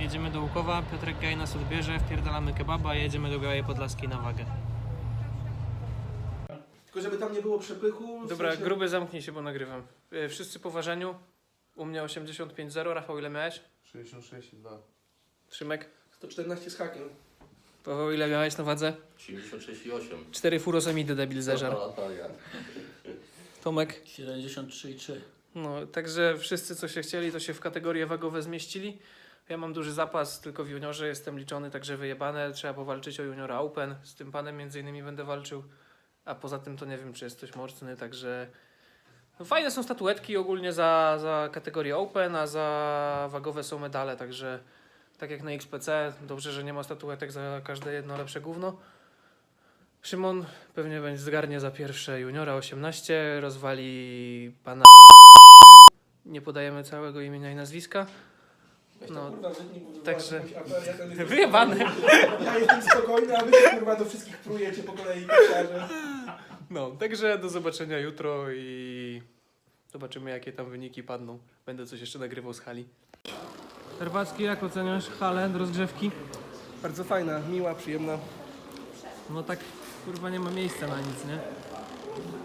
Jedziemy do Łukowa, Piotrek Gaj nas odbierze, wpierdalamy kebaba i jedziemy do Białej Podlaskiej na wagę. Tylko żeby tam nie było przepychu. w Dobra, sensie- gruby zamknij się, bo nagrywam. E, Wszyscy po ważeniu. U mnie 85,0. Rafał, ile miałeś? 66,2. Szymek? 114 z hakiem. Paweł, ile miałeś na wadze? 76,8. Cztery furosemidy debil zeżar. Natalia. Tomek? 73,3. No, także wszyscy, co się chcieli, to się w kategorie wagowe zmieścili. Ja mam duży zapas, tylko w juniorze jestem liczony, także wyjebane. Trzeba powalczyć o juniora Open. Z tym panem między innymi będę walczył. A poza tym to nie wiem, czy jest ktoś mocny, także... No, fajne są statuetki ogólnie za, za kategorię Open, a za wagowe są medale, także tak jak na XPC, dobrze, że nie ma statuetek za każde jedno lepsze gówno. Szymon pewnie będzie zgarnie za pierwsze juniora 18, rozwali pana nie podajemy całego imienia i nazwiska. Weź No, no, kurwa, wytnij, także- jakąś aferę, ja wtedy- Wyjebane. Ja jestem spokojny, a wy się kurwa do wszystkich prujecie po kolei kościarze. No, także do zobaczenia jutro i zobaczymy jakie tam wyniki padną. Będę coś jeszcze nagrywał z hali. Herwacki, jak oceniasz halę do rozgrzewki? Bardzo fajna, miła, przyjemna. No tak kurwa nie ma miejsca na nic, nie?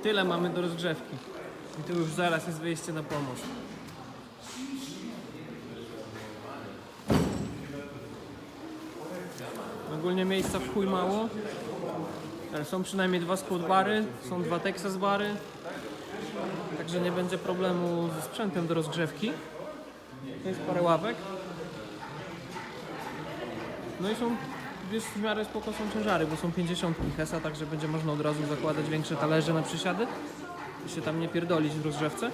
Tyle mamy do rozgrzewki. I tu już zaraz jest wyjście na pomost. Ogólnie miejsca w chuj mało. Ale są przynajmniej dwa sport bary, są dwa Texas bary. Także nie będzie problemu ze sprzętem do rozgrzewki. Jest parę ławek. No i są, jest w miarę spoko są ciężary, bo są 50 Hesa, także będzie można od razu zakładać większe talerze na przysiady i się tam nie pierdolić w rozgrzewce.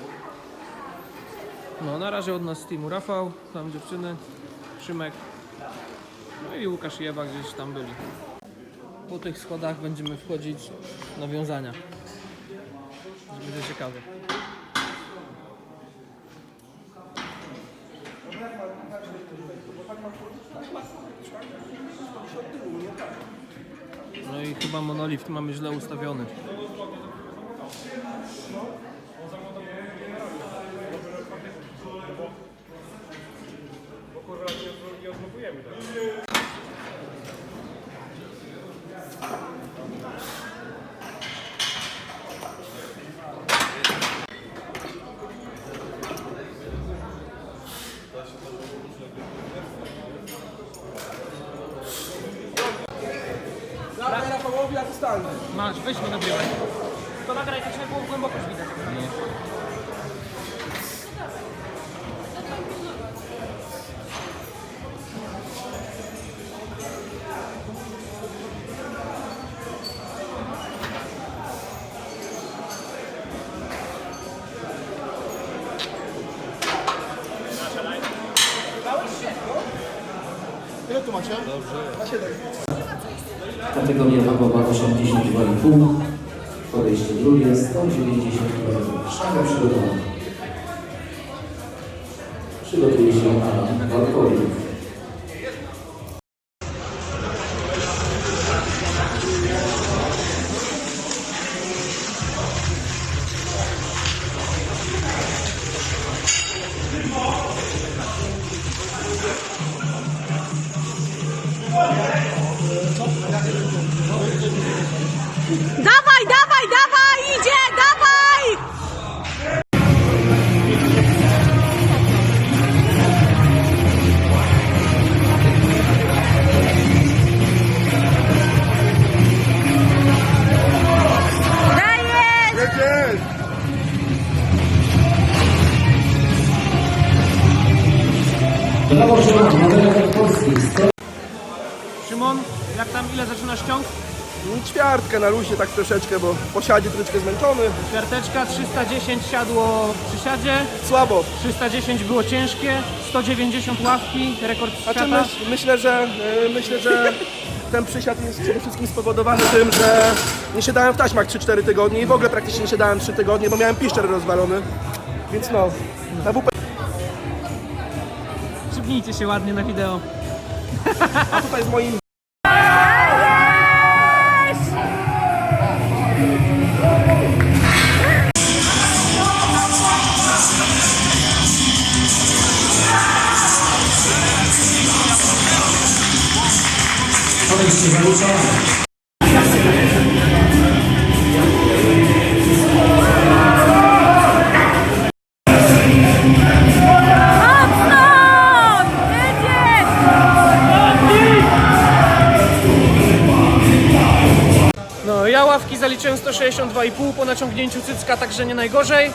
No, na razie od nas z teamu Rafał, tam dziewczyny, Szymek, no i Łukasz i Ewa gdzieś tam byli. Po tych schodach będziemy wchodzić na wiązania. Będzie ciekawe. No i chyba monolift mamy źle ustawiony. Kategoria wagowa 82,5. Podejście drugie 190 kg. Sztaga przygotowana. Przygotuje się Alan Walkowic. Dawaj, Ćwiartkę na luzie tak troszeczkę, bo po siadzie troszeczkę zmęczony. Kwiarteczka 310 siadło w przysiadzie, Słabo. 310 było ciężkie, 190 ławki, rekord Znaczy świata. myśl, myślę, że y, myślę, że ten przysiad jest przede wszystkim spowodowany tym, że nie siadałem w taśmach 3-4 tygodnie i w ogóle praktycznie nie siadałem 3 tygodnie, bo miałem piszczer rozwalony. Więc no, na WP Przybnijcie się ładnie na wideo. a tutaj z moim zaliczyłem 162,5 po naciągnięciu cycka, także nie najgorzej.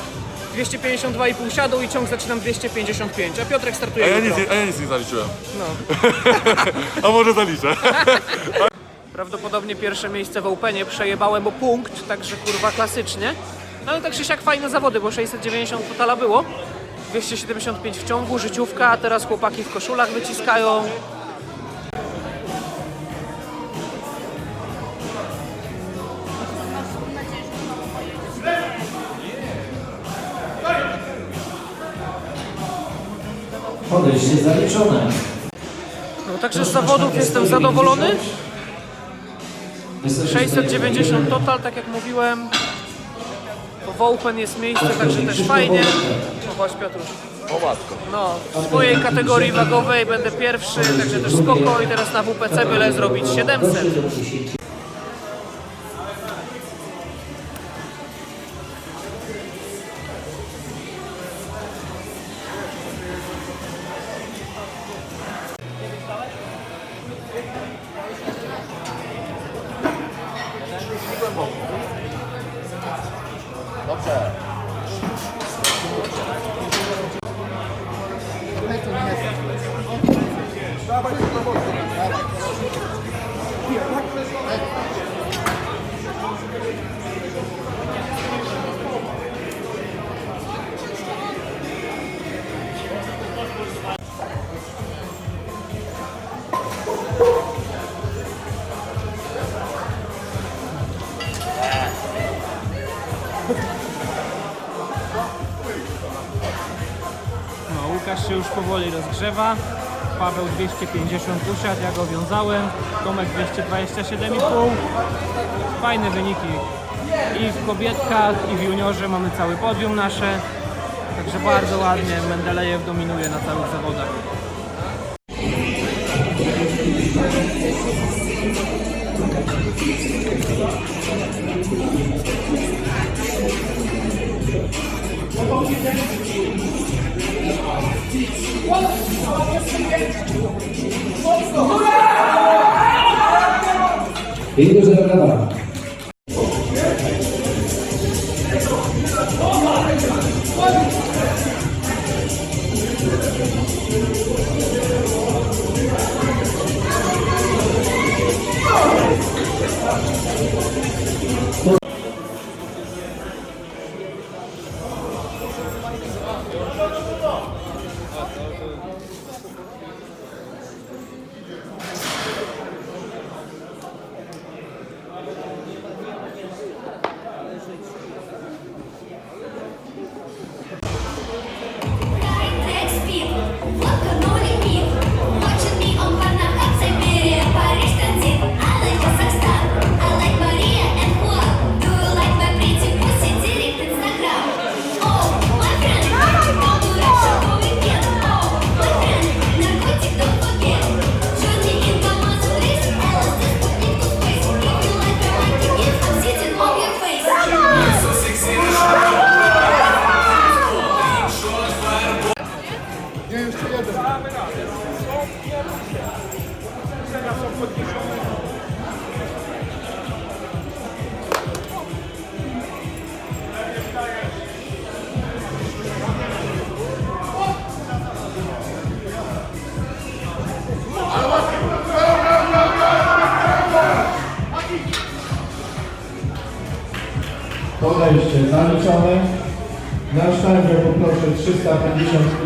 252,5 siadł i ciąg zaczynam 255, a Piotrek A startuje ja, jutro. nic, a ja nic nie zaliczyłem. No. A może zaliczę? Prawdopodobnie pierwsze miejsce w Openie przejebałem o punkt, także kurwa klasycznie. No ale tak czy siak fajne zawody, bo 690 totala było. 275 w ciągu, życiówka, a teraz chłopaki w koszulach wyciskają. Podejście zaliczone. No także z zawodów jestem zadowolony. 690 total, tak jak mówiłem. W Open jest miejsce, także też fajnie. No właśnie Piotrusz. O matko. No, w swojej kategorii wagowej będę pierwszy, także też spoko i teraz na WPC byle zrobić 700. No, Łukasz się już powoli rozgrzewa. Paweł 250 usiadł, ja go wiązałem. Tomek 227,5. Fajne wyniki. I w kobietkach, i w juniorze mamy cały podium nasze. Także bardzo ładnie. Mendelejew dominuje na całych zawodach. 이거 생각하다.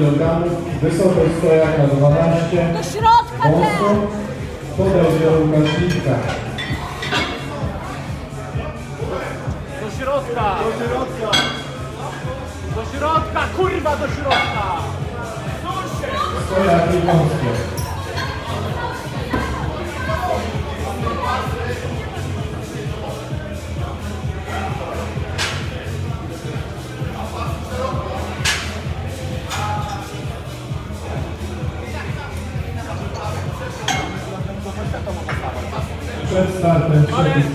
Kg, wysokość stojaka 12, Do środka! Podejdzie Łukasz Litka. Do środka! Do środka! Do środka, kurwa, do środka! Stojaki wąskie.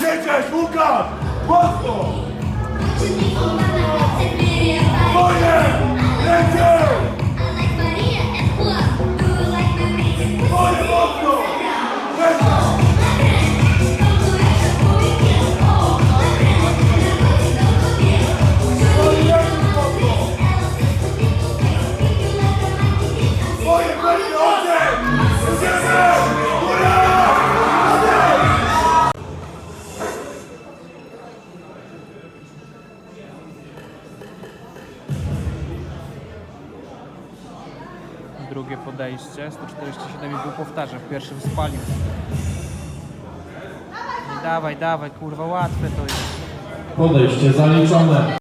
Jedziesz, Łukasz! Mocno! Moje! Jedziesz! Podejście, 147,5 powtarza, w pierwszym spalił. Dawaj, dawaj, kurwa, łatwe to jest. Podejście zaliczone.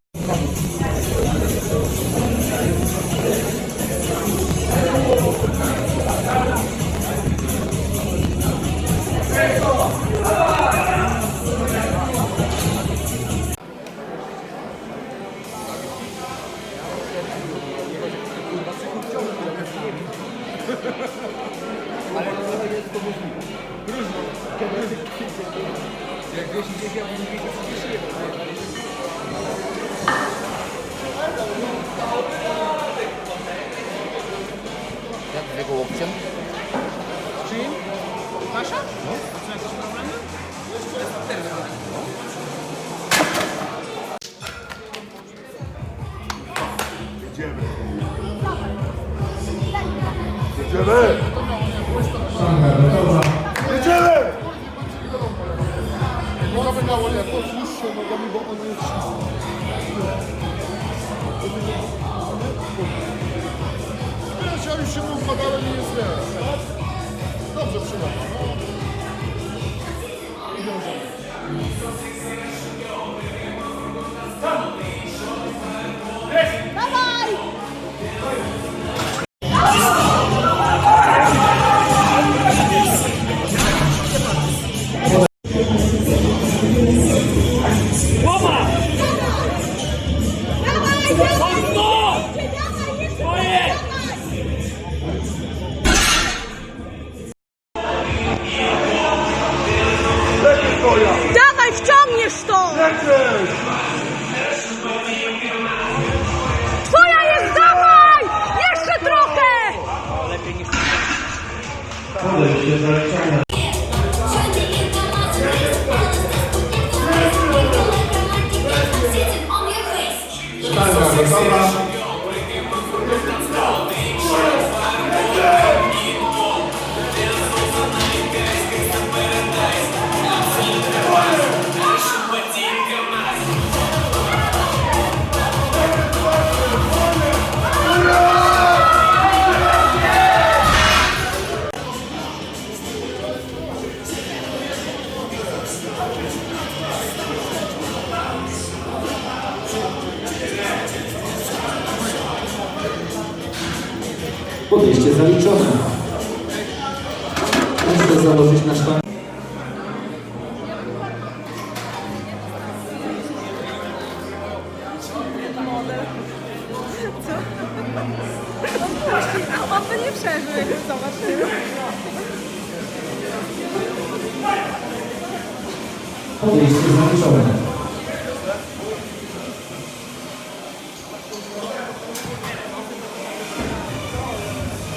Podejście zaliczone.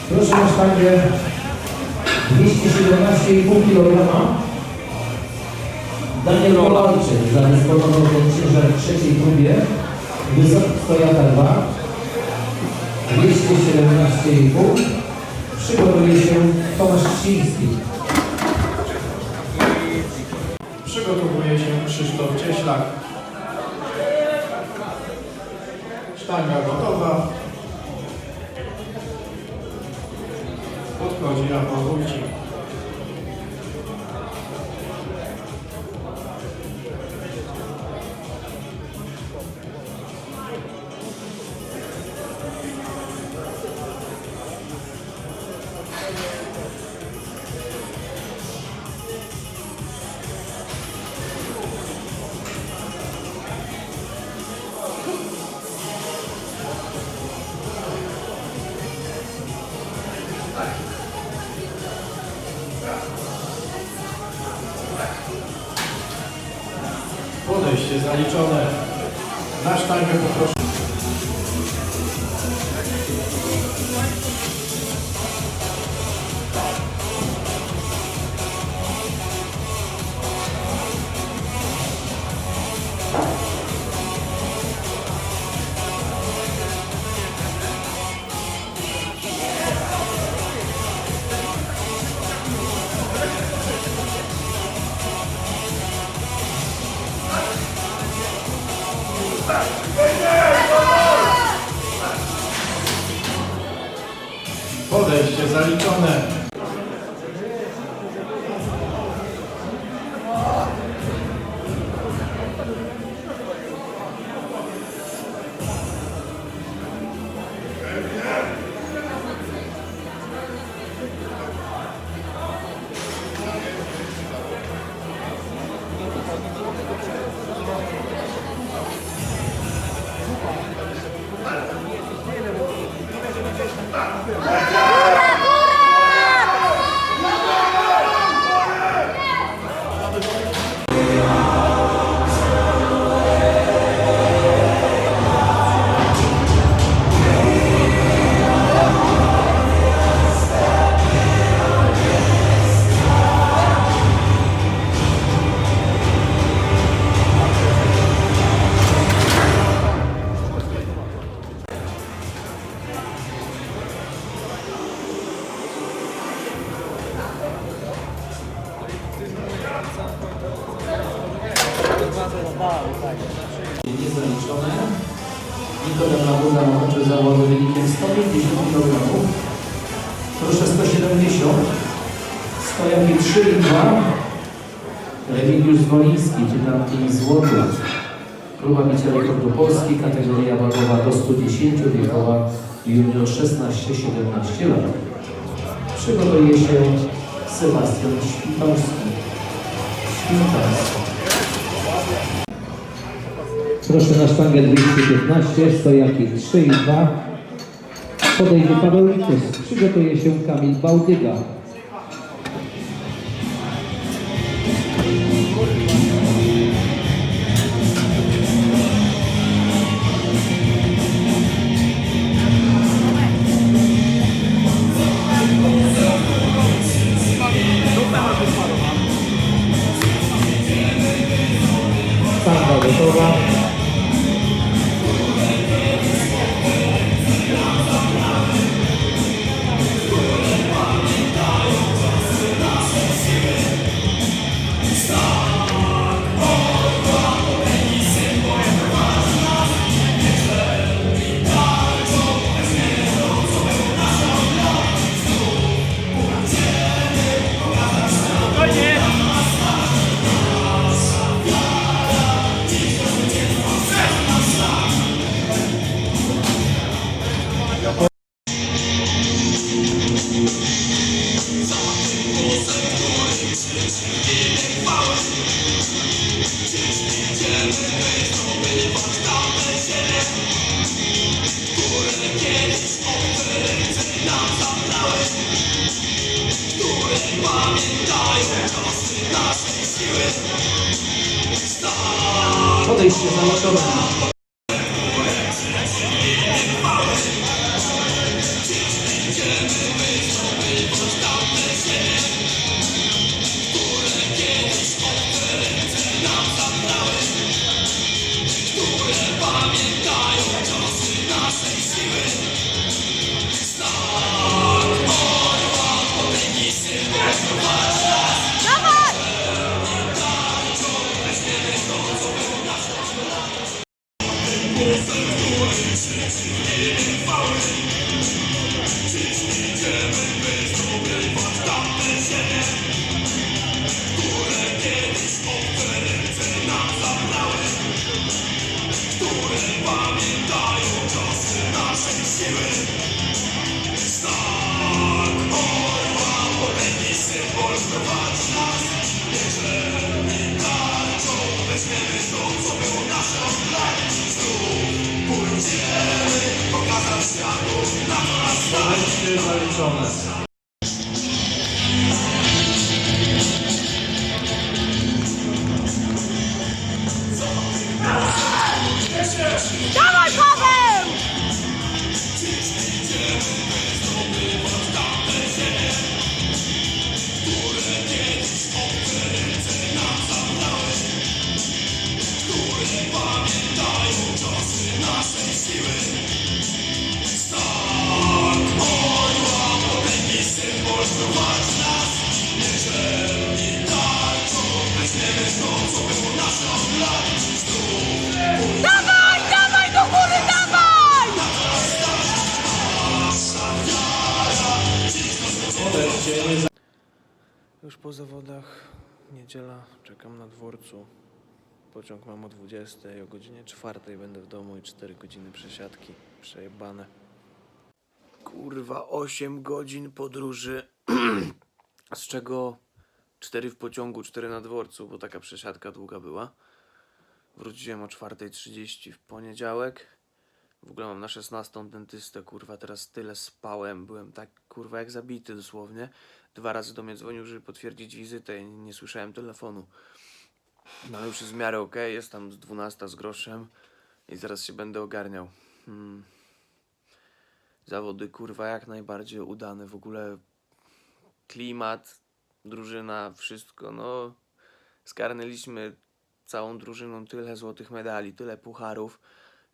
Proszę na sztangę 217,5 kg. Daniel Kowalczyk zadysponował ten ciężar w trzeciej próbie. Wysokość stojaka 2. 217,5. Przygotuje się Tomasz Ksiński. Przygotowuje się Krzysztof Cieślak. Sztanga gotowa. Podchodzi Rafał Wójcik. Zaliczone. Na sztangę poproszę. Niezaliczone. Nikola Labuda kończy zawody wynikiem 150 kg. Proszę 170. Stojaki 3 i 2. Remigiusz Zwoliński, tytanki złoty. Próba bicia rekordu Polski, kategoria wagowa do 110, wiekowa junior 16-17 lat. Przygotuje się Sebastian Świtalski. Świtalski. Proszę na sztangę 215, stojaki 3 i 2. Podejdzie Paweł Likus. Przygotuje się Kamil Bałdyga. Podręczny zaliczone. Już po zawodach, niedziela, czekam na dworcu. Pociąg mam o 20, o godzinie 4 będę w domu i 4 godziny przesiadki. Przejebane. Kurwa, 8 godzin podróży, z czego 4 w pociągu, 4 na dworcu, bo taka przesiadka długa była. Wróciłem o 4.30 w poniedziałek. W ogóle mam na 16 dentystę, kurwa, teraz tyle spałem, byłem tak, kurwa, jak zabity dosłownie. Dwa razy do mnie dzwonił, żeby potwierdzić wizytę i nie słyszałem telefonu. No ale już jest w miarę okej, jest tam z 12 z groszem i zaraz się będę ogarniał. Hmm. Zawody, kurwa, jak najbardziej udane, w ogóle klimat, drużyna, wszystko, no zgarnęliśmy całą drużyną tyle złotych medali, tyle pucharów,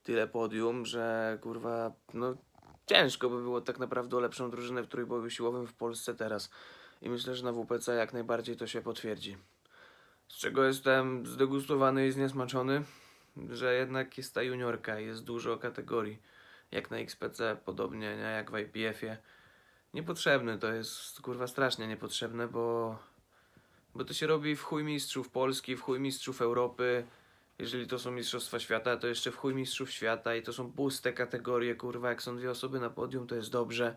tyle podium, że kurwa, no ciężko by było tak naprawdę o lepszą drużynę w trójboju siłowym w Polsce teraz. I myślę, że na WPC jak najbardziej to się potwierdzi. Z czego jestem zdegustowany i zniesmaczony, że jednak jest ta juniorka, jest dużo kategorii. Jak na XPC, podobnie nie? jak w IPF-ie. Niepotrzebne to jest, kurwa, strasznie niepotrzebne, bo bo to się robi w chuj mistrzów Polski, w chuj mistrzów Europy. Jeżeli to są mistrzostwa świata, to jeszcze w chuj mistrzów świata i to są puste kategorie, kurwa, jak są dwie osoby na podium, to jest dobrze.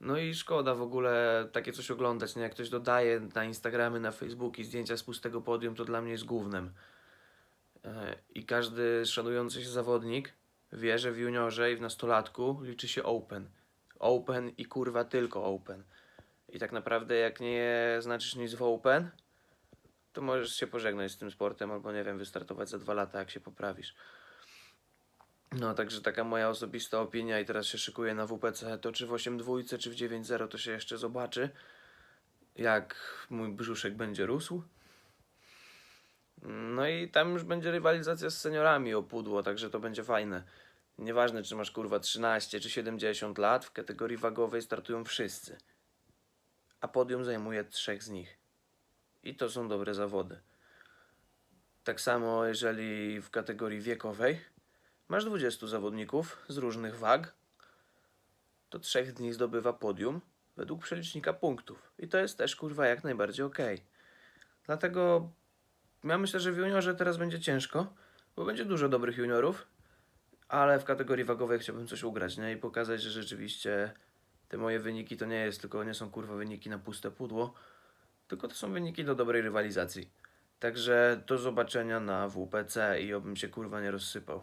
No i szkoda w ogóle takie coś oglądać, nie? Jak ktoś dodaje na Instagramy, na Facebooki zdjęcia z pustego podium, to dla mnie jest głównym. E, I każdy szanujący się zawodnik wie, że w juniorze i w nastolatku liczy się open. Open i kurwa tylko open. I tak naprawdę jak nie znaczysz nic w Open, to możesz się pożegnać z tym sportem albo nie wiem, wystartować za dwa lata, jak się poprawisz. No, także taka moja osobista opinia i teraz się szykuję na WPC. To czy w 8.2, czy w 9.0 to się jeszcze zobaczy, jak mój brzuszek będzie rósł. No i tam już będzie rywalizacja z seniorami o pudło, także to będzie fajne. Nieważne, czy masz kurwa 13 czy 70 lat, w kategorii wagowej startują wszyscy a podium zajmuje trzech z nich. I to są dobre zawody. Tak samo, jeżeli w kategorii wiekowej masz 20 zawodników z różnych wag, to trzech dni zdobywa podium według przelicznika punktów. I to jest też kurwa jak najbardziej okej. Dlatego ja myślę, że w juniorze teraz będzie ciężko, bo będzie dużo dobrych juniorów, ale w kategorii wagowej chciałbym coś ugrać, nie? I pokazać, że rzeczywiście te moje wyniki to nie jest tylko, nie są kurwa wyniki na puste pudło, tylko to są wyniki do dobrej rywalizacji. Także do zobaczenia na WPC i obym się kurwa nie rozsypał.